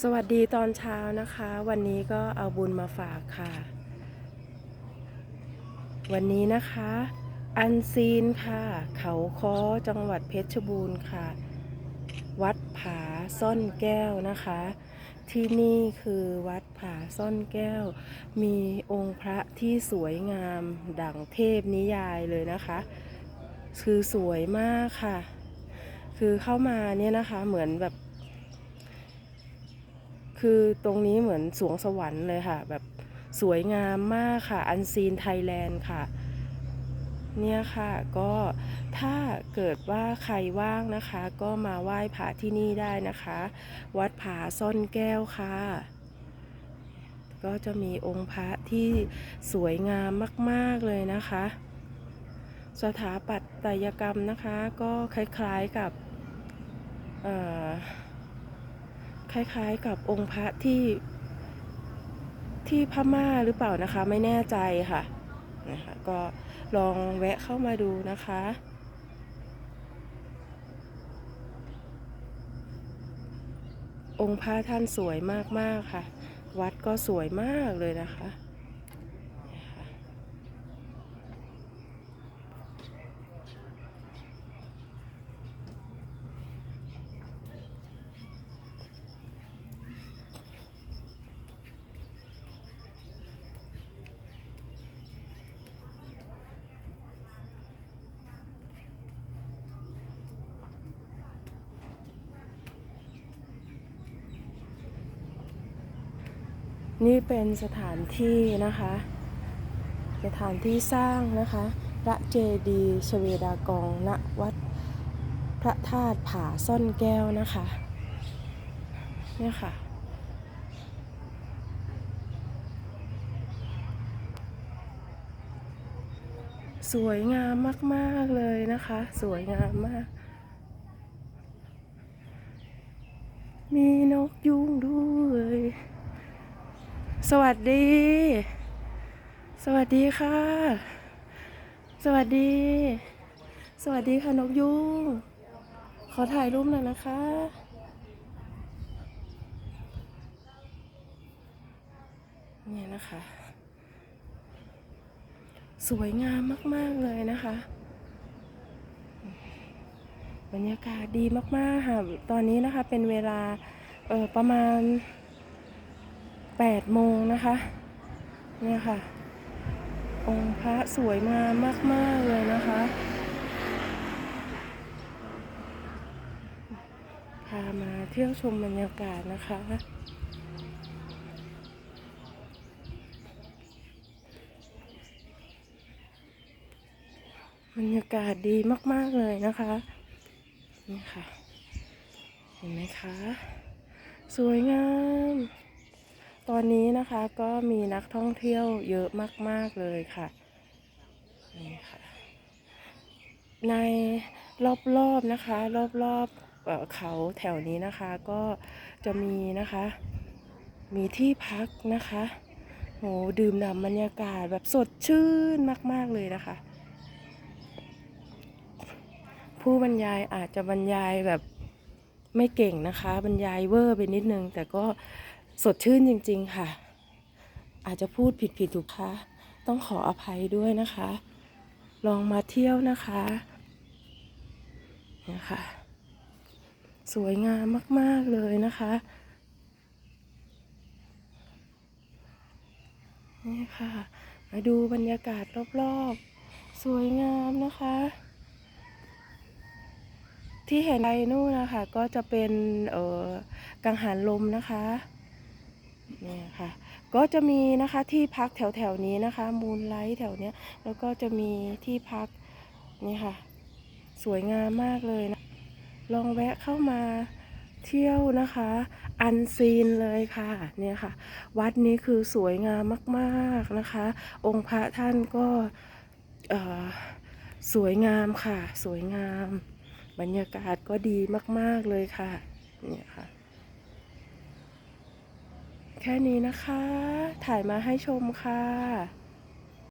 สวัสดีตอนเช้านะคะ วันนี้ก็เอาบุญมาฝากค่ะ วันนี้นะคะ อันซีนค่ะ เขาค้อจังหวัดเพชรบูรณ์ค่ะ วัดผาซ่อนแก้วนะคะ ที่นี่คือวัดผาซ่อนแก้ว มีองค์พระที่สวยงามดั่งเทพนิยายเลยนะคะ คือสวยมากค่ะ คือเข้ามาเนี่ยนะคะเหมือนแบบ คือตรงนี้เหมือนสวงสวรรค์เลยค่ะ แบบสวยงามมากค่ะ อันซีนไทยแลนด์ค่ะ เนี่ยค่ะก็ถ้าเกิดว่าใครว่างนะคะ ก็มาไหว้พระที่นี่ได้นะคะ วัดผาซ่อนแก้วค่ะ ก็จะมีองค์พระที่สวยงามมาก ๆ เลยนะคะ สถาปัตยกรรมนะคะ ก็คล้าย ๆกับเอ่อ คล้ายๆกับองค์พระที่ที่พม่าหรือเปล่านะคะ ไม่แน่ใจค่ะนะคะก็ลองแวะเข้ามาดูนะคะ องค์พระท่านสวยมากๆค่ะ วัดก็สวยมากเลยนะคะ นี่เป็นสถานที่นะคะ สถานที่สร้างนะคะพระเจดีย์ชเวดากองณวัดพระธาตุผาซ่อนแก้วนะคะเนี่ยค่ะ สวยงามมาก ๆ เลยนะคะ สวยงามมาก มีนกยุงด้วย สวัสดี สวัสดีค่ะ สวัสดี สวัสดีค่ะนกยุงขอถ่ายรูปหน่อยนะคะ เนี่ยนะคะ สวยงามมาก ๆ เลยนะคะ บรรยากาศดีมาก ๆ ค่ะ ตอนนี้นะคะเป็นเวลาเออประมาณ 8 โมงนะคะ เนี่ยค่ะ องค์พระสวยงามมากๆเลยนะคะ พามาเที่ยวชมบรรยากาศนะคะบรรยากาศดีมาก ๆ เลยนะคะ นี่ค่ะ เห็นไหมคะ สวยงาม ตอนนี้นะคะก็มีนักท่องเที่ยวเยอะมาก ๆ เลยค่ะนี่ค่ะ ในรอบ ๆ นะคะ รอบๆเอ่อเขาแถวนี้นะคะก็จะมีนะคะ มีที่พักนะคะโหดื่มด่ำบรรยากาศแบบสดชื่นมาก ๆ เลยนะคะ ผู้บรรยายอาจจะบรรยายแบบไม่เก่งนะคะ บรรยายเวอร์ไปนิดนึง แต่ก็ สดชื่นจริง ๆ ค่ะ อาจจะพูดผิดผิดถูกคะต้องขออภัยด้วยนะคะ ลองมาเที่ยวนะคะนี่ค่ะ สวยงามมาก ๆ เลยนะคะนี่ค่ะ มาดูบรรยากาศรอบๆ สวยงามนะคะ ที่เห็นไปนู่นนะคะ ก็จะเป็น เอ่อ กังหันลมนะคะ นี่ค่ะ ก็จะมีนะคะที่พักแถวๆนี้นะคะ มูลไลท์แถวเนี้ย แล้วก็จะมีที่พักนี่ค่ะ สวยงามมากเลยนะ ลองแวะเข้ามาเที่ยวนะคะ อันซีนเลยค่ะ เนี่ยค่ะ วัดนี้คือสวยงามมากๆนะคะ องค์พระท่านก็สวยงามค่ะ สวยงาม บรรยากาศก็ดีมาก ๆ เลยค่ะ เนี่ยค่ะ แค่นี้นะคะ ถ่ายมาให้ชมค่ะ